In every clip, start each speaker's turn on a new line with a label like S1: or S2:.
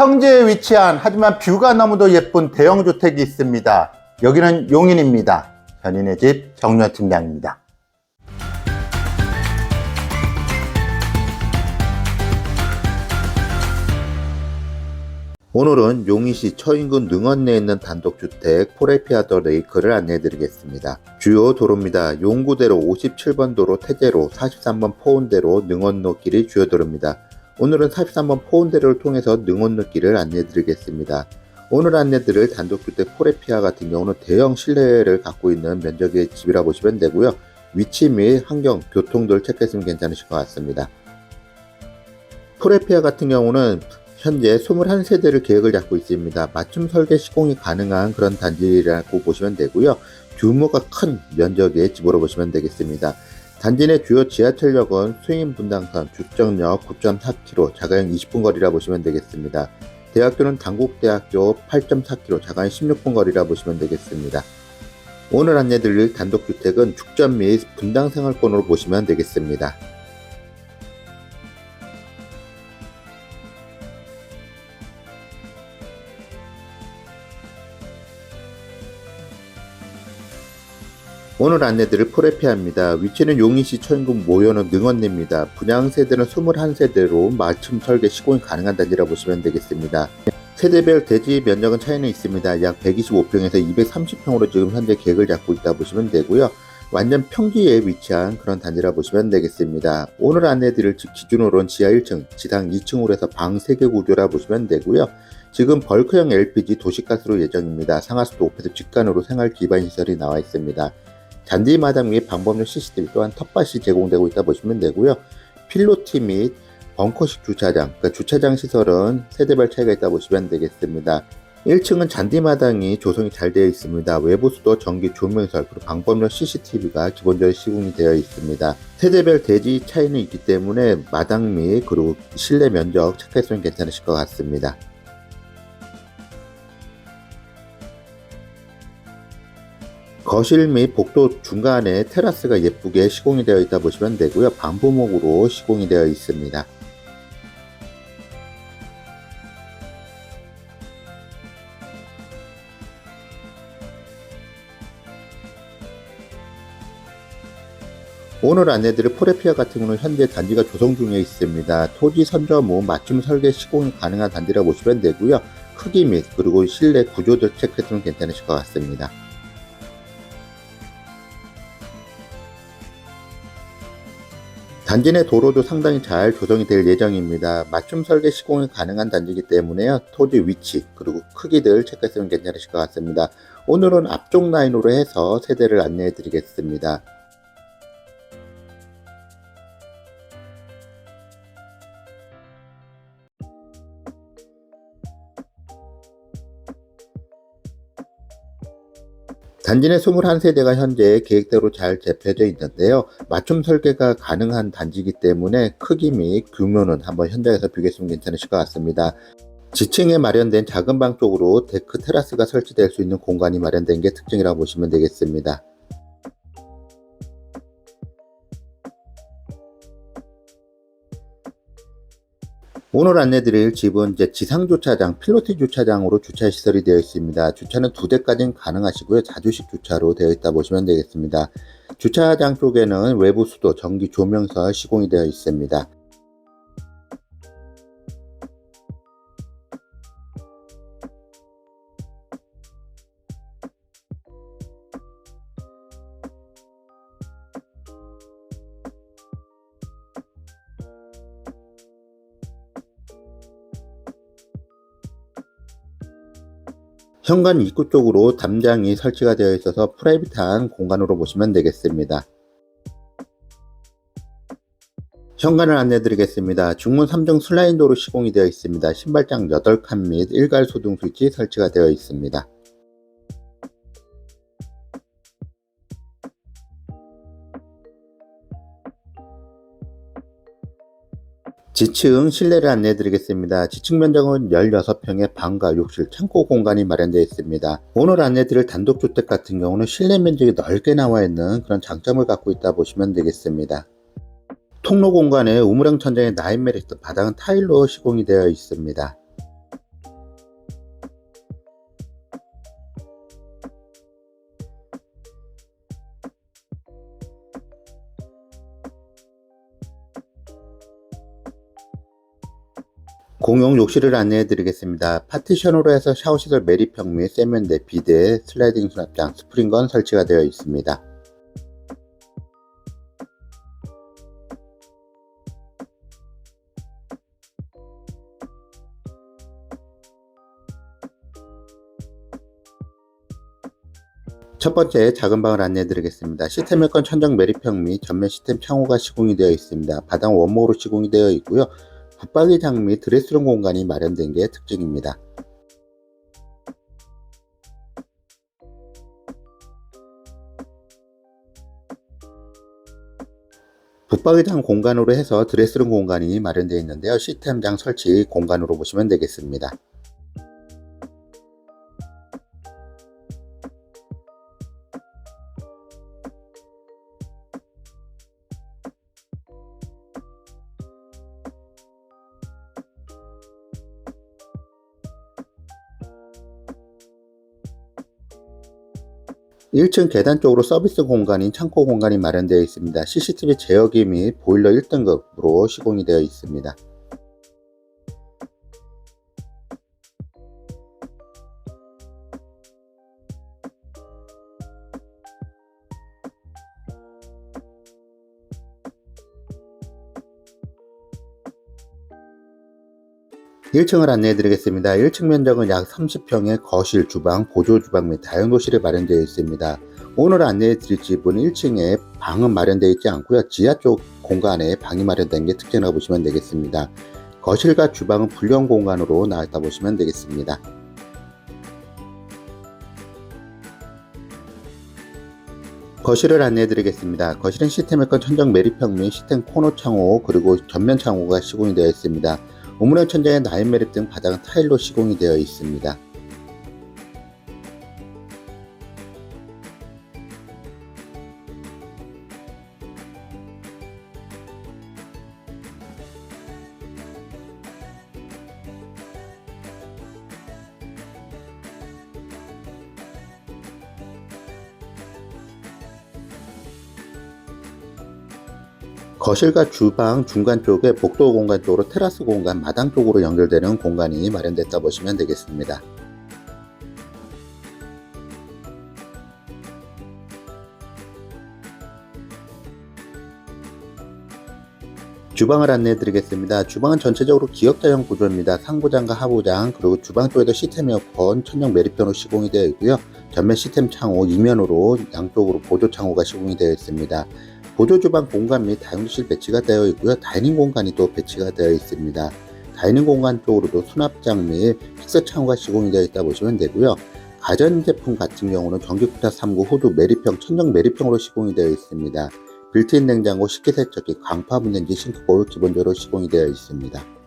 S1: 평지에 위치한 하지만 뷰가 너무도 예쁜 대형 주택이 있습니다. 여기는 용인입니다. 현인의 집 정유현 팀장입니다. 오늘은 용인시 처인군 능원내에 있는 단독주택 포레피아더 레이크를 안내해드리겠습니다. 주요 도로입니다. 용구대로 57번 도로 태제로 43번 포운대로 능원로 길이 주요 도로입니다. 오늘은 43번 포운대로를 통해서 능원로 길을 안내해드리겠습니다. 오늘 안내드릴 단독주택 포레피아 같은 경우는 대형 실내를 갖고 있는 면적의 집이라 보시면 되고요. 위치 및 환경, 교통 들 체크했으면 괜찮으실 것 같습니다. 포레피아 같은 경우는 현재 21세대를 계획을 잡고 있습니다. 맞춤 설계 시공이 가능한 그런 단지라고 보시면 되고요. 규모가 큰 면적의 집으로 보시면 되겠습니다. 단지 내 주요 지하철역은 수인 분당선, 주정역 9.4km, 자가용 20분 거리라 보시면 되겠습니다. 대학교는 당국대학교 8.4km, 자가용 16분 거리라 보시면 되겠습니다. 오늘 안내드릴 단독주택은 죽전 및 분당 생활권으로 보시면 되겠습니다. 오늘 안내드릴 포레피아입니다. 위치는 용인시 천군 모여는 능원내입니다. 분양 세대는 21세대로 맞춤 설계 시공이 가능한 단지라 보시면 되겠습니다. 세대별 대지 면적은 차이는 있습니다. 약 125평에서 230평으로 지금 현재 계획을 잡고 있다 보시면 되고요. 완전 평지에 위치한 그런 단지라 보시면 되겠습니다. 오늘 안내드릴 집 기준으로는 지하 1층, 지상 2층으로 해서 방 3개 구조라 보시면 되고요. 지금 벌크형 LPG 도시가스로 예정입니다. 상하수도 오피스 직관으로 생활 기반 시설이 나와 있습니다. 잔디 마당 및 방범용 CCTV 또한 텃밭이 제공되고 있다 보시면 되고요. 필로티 및 벙커식 주차장, 그러니까 주차장 시설은 세대별 차이가 있다 보시면 되겠습니다. 1층은 잔디마당이 조성이 잘 되어 있습니다. 외부 수도 전기 조명설 그리고 방범용 CCTV가 기본적으로 시공이 되어 있습니다. 세대별 대지 차이는 있기 때문에 마당 및 그리고 실내 면적 체크했으면 괜찮으실 것 같습니다. 거실 및 복도 중간에 테라스가 예쁘게 시공이 되어 있다 보시면 되고요. 반부목으로 시공이 되어 있습니다. 오늘 안내드릴 포레피아 같은 경우는 현재 단지가 조성 중에 있습니다. 토지 선점 후 맞춤 설계 시공이 가능한 단지라 보시면 되고요. 크기 및 그리고 실내 구조들 체크했으면 괜찮으실 것 같습니다. 단지 내 도로도 상당히 잘 조성이 될 예정입니다. 맞춤 설계 시공이 가능한 단지이기 때문에요. 토지 위치 그리고 크기들 체크했으면 괜찮으실 것 같습니다. 오늘은 앞쪽 라인으로 해서 세대를 안내해 드리겠습니다. 단지 내 21세대가 현재 계획대로 잘 재편되어 있는데요. 맞춤 설계가 가능한 단지이기 때문에 크기 및 규모는 한번 현장에서 비교했으면 괜찮으실 것 같습니다. 지층에 마련된 작은 방 쪽으로 데크 테라스가 설치될 수 있는 공간이 마련된 게 특징이라고 보시면 되겠습니다. 오늘 안내드릴 집은 이제 지상 주차장, 필로티 주차장으로 주차 시설이 되어 있습니다. 주차는 두 대까지는 가능하시고요. 자주식 주차로 되어 있다 보시면 되겠습니다. 주차장 쪽에는 외부 수도, 전기 조명설 시공이 되어 있습니다. 현관 입구 쪽으로 담장이 설치가 되어 있어서 프라이빗한 공간으로 보시면 되겠습니다. 현관을 안내 드리겠습니다. 중문 3중 슬라이드로 시공이 되어 있습니다. 신발장 8칸 및 일괄 소등 스위치 설치가 되어 있습니다. 지층 실내를 안내해 드리겠습니다. 지층 면적은 16평의 방과 욕실, 창고 공간이 마련되어 있습니다. 오늘 안내 드릴 단독주택 같은 경우는 실내 면적이 넓게 나와 있는 그런 장점을 갖고 있다 보시면 되겠습니다. 통로 공간에 우물형 천장에 나인 메리트, 바닥은 타일로 시공이 되어 있습니다. 공용 욕실을 안내해 드리겠습니다. 파티션으로 해서 샤워시설 매립형 및 세면대, 비데, 슬라이딩 수납장, 스프링건 설치가 되어 있습니다. 첫 번째 작은 방을 안내해 드리겠습니다. 시스템 여건 천정 매립형 및 전면 시스템 창호가 시공이 되어 있습니다. 바닥 원목으로 시공이 되어 있고요. 붙박이장 및 드레스룸 공간이 마련된 게 특징입니다. 붙박이장 공간으로 해서 드레스룸 공간이 마련되어 있는데요. 시스템장 설치 공간으로 보시면 되겠습니다. 1층 계단 쪽으로 서비스 공간인 창고 공간이 마련되어 있습니다. CCTV 제어기 및 보일러 1등급으로 시공이 되어 있습니다. 1층을 안내해 드리겠습니다. 1층 면적은 약 30평의 거실, 주방, 보조 주방 및 다용도실이 마련되어 있습니다. 오늘 안내해 드릴 집은 1층에 방은 마련되어 있지 않고요. 지하 쪽 공간에 방이 마련된 게 특징이라고 보시면 되겠습니다. 거실과 주방은 분리형 공간으로 나왔다 보시면 되겠습니다. 거실을 안내해 드리겠습니다. 거실은 시스템 에건 천정 매립형 및 시스템 코너 창호 그리고 전면 창호가 시공이 되어 있습니다. 우물형 천장에 나인 매립 등 바닥은 타일로 시공이 되어 있습니다. 거실과 주방 중간 쪽에 복도 공간 쪽으로 테라스 공간 마당 쪽으로 연결되는 공간이 마련됐다 보시면 되겠습니다. 주방을 안내해 드리겠습니다. 주방은 전체적으로 기역자형 구조입니다. 상부장과 하부장 그리고 주방 쪽에도 시스템 에어컨 천정 매립형으로 시공이 되어 있고요. 전면 시스템 창호 이면으로 양쪽으로 보조 창호가 시공이 되어 있습니다. 보조 주방 공간 및 다용도실 배치가 되어 있고요. 다이닝 공간이 또 배치가 되어 있습니다. 다이닝 공간 쪽으로도 수납장 및 픽서 창호가 시공이 되어 있다 보시면 되고요. 가전제품 같은 경우는 전기쿠타 3구 호두 매립형, 천정 매립형으로 시공이 되어 있습니다. 빌트인 냉장고, 식기세척기, 강파 분전기, 싱크볼 기본적으로 시공이 되어 있습니다.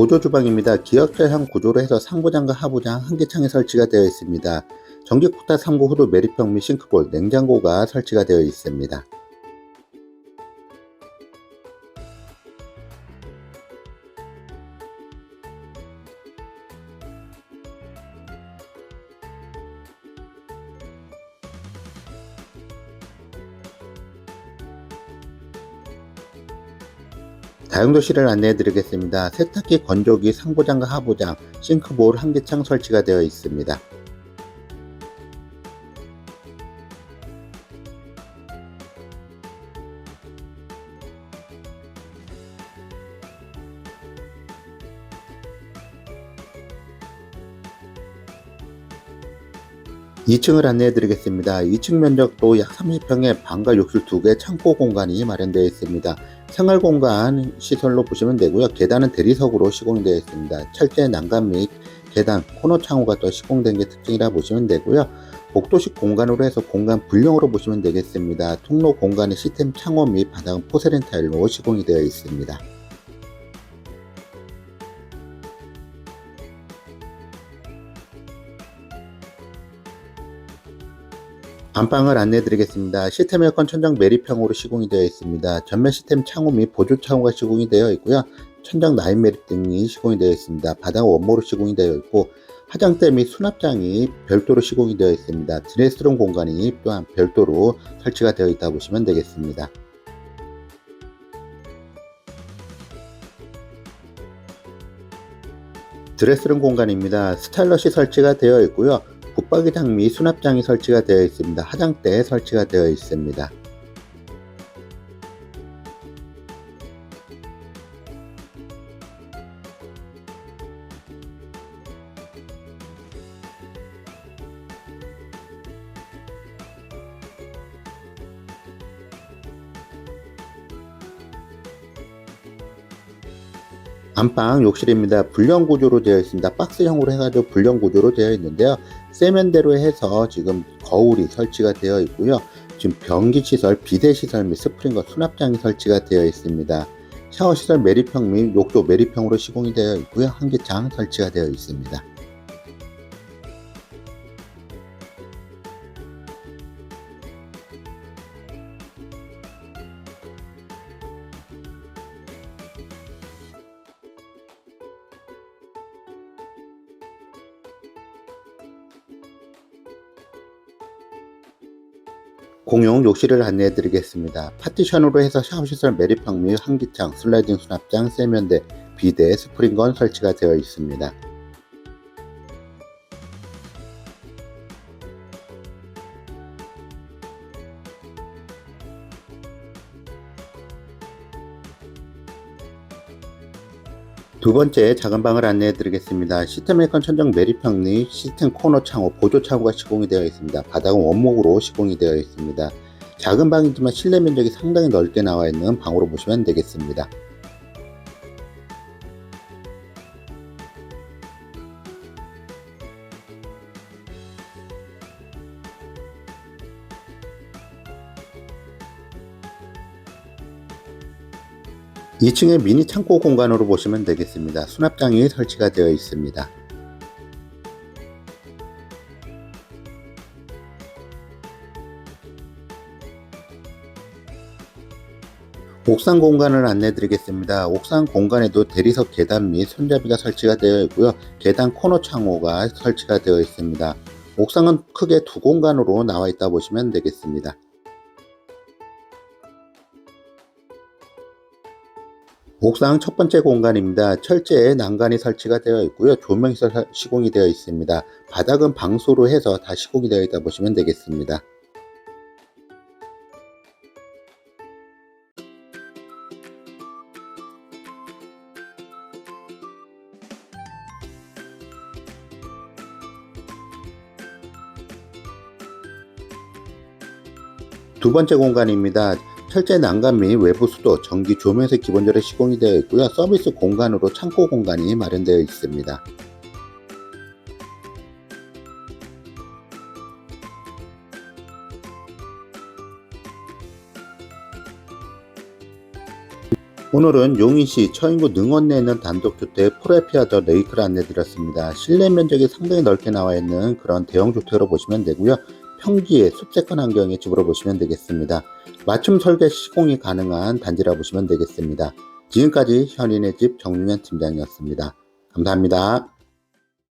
S1: 보조 주방입니다. 기역자형 구조로 해서 상부장과 하부장 한 개 창에 설치가 되어 있습니다. 전기쿠타 3구 후드 매립형 및 싱크볼, 냉장고가 설치가 되어 있습니다. 다용도실을 안내해 드리겠습니다. 세탁기, 건조기, 상부장과 하부장, 싱크볼 한개창 설치가 되어 있습니다. (2층을) 안내해 드리겠습니다. 2층 면적도 약 30평의 방과 욕실 2개 창고 공간이 마련되어 있습니다. 생활 공간 시설로 보시면 되고요. 계단은 대리석으로 시공이 되어 있습니다. 철제 난간 및 계단, 코너 창호가 또 시공된 게 특징이라 보시면 되고요. 복도식 공간으로 해서 공간 분령으로 보시면 되겠습니다. 통로 공간의 시스템 창호 및 바닥은 포세린 타일로 시공이 되어 있습니다. 안방을 안내해 드리겠습니다. 시스템 에어컨 천장 매립형으로 시공이 되어 있습니다. 전면 시스템 창호 및 보조 창호가 시공이 되어 있고요. 천장 라인 매립 등이 시공이 되어 있습니다. 바닥 원모로 시공이 되어 있고 화장대 및 수납장이 별도로 시공이 되어 있습니다. 드레스룸 공간이 또한 별도로 설치가 되어 있다 보시면 되겠습니다. 드레스룸 공간입니다. 스타일러시 설치가 되어 있고요. 붙박이장 및 수납장이 설치가 되어 있습니다. 화장대 설치가 되어 있습니다. 안방 욕실입니다. 불량 구조로 되어 있습니다. 박스형으로 해가지고 불량 구조로 되어 있는데요. 세면대로 해서 지금 거울이 설치가 되어 있고요. 지금 변기 시설, 비대 시설 및 스프링거 수납장이 설치가 되어 있습니다. 샤워 시설 매립형 및 욕조 매립형으로 시공이 되어 있고요. 한개장 설치가 되어 있습니다. 공용 욕실을 안내해 드리겠습니다. 파티션으로 해서 샤워시설 매립형 및 환기창, 슬라이딩 수납장, 세면대, 비대, 스프링건 설치가 되어 있습니다. 두 번째 작은 방을 안내해 드리겠습니다. 시스템 에어컨 천정 매립형 및 시스템 코너 창호, 보조 창호가 시공이 되어 있습니다. 바닥은 원목으로 시공이 되어 있습니다. 작은 방이지만 실내 면적이 상당히 넓게 나와 있는 방으로 보시면 되겠습니다. 이층에 미니 창고 공간으로 보시면 되겠습니다. 수납장이 설치가 되어 있습니다. 옥상 공간을 안내 드리겠습니다. 옥상 공간에도 대리석 계단 및 손잡이가 설치가 되어 있고요. 계단 코너 창호가 설치가 되어 있습니다. 옥상은 크게 두 공간으로 나와 있다 보시면 되겠습니다. 옥상 첫 번째 공간입니다. 철제에 난간이 설치가 되어 있고요. 조명이 설- 시공이 되어 있습니다. 바닥은 방수로 해서 다 시공이 되어 있다 보시면 되겠습니다. 두 번째 공간입니다. 철제 난간 및 외부 수도, 전기 조명에서 기본적으로 시공이 되어 있고요. 서비스 공간으로 창고 공간이 마련되어 있습니다. 오늘은 용인시 처인구 능원내에 있는 단독주택 프레피아 더 레이크를 안내드렸습니다. 실내 면적이 상당히 넓게 나와 있는 그런 대형 주택으로 보시면 되고요. 평지에 숲세권 환경의 집으로 보시면 되겠습니다. 맞춤 설계 시공이 가능한 단지라 보시면 되겠습니다. 지금까지 현인의 집 정윤현 팀장이었습니다. 감사합니다.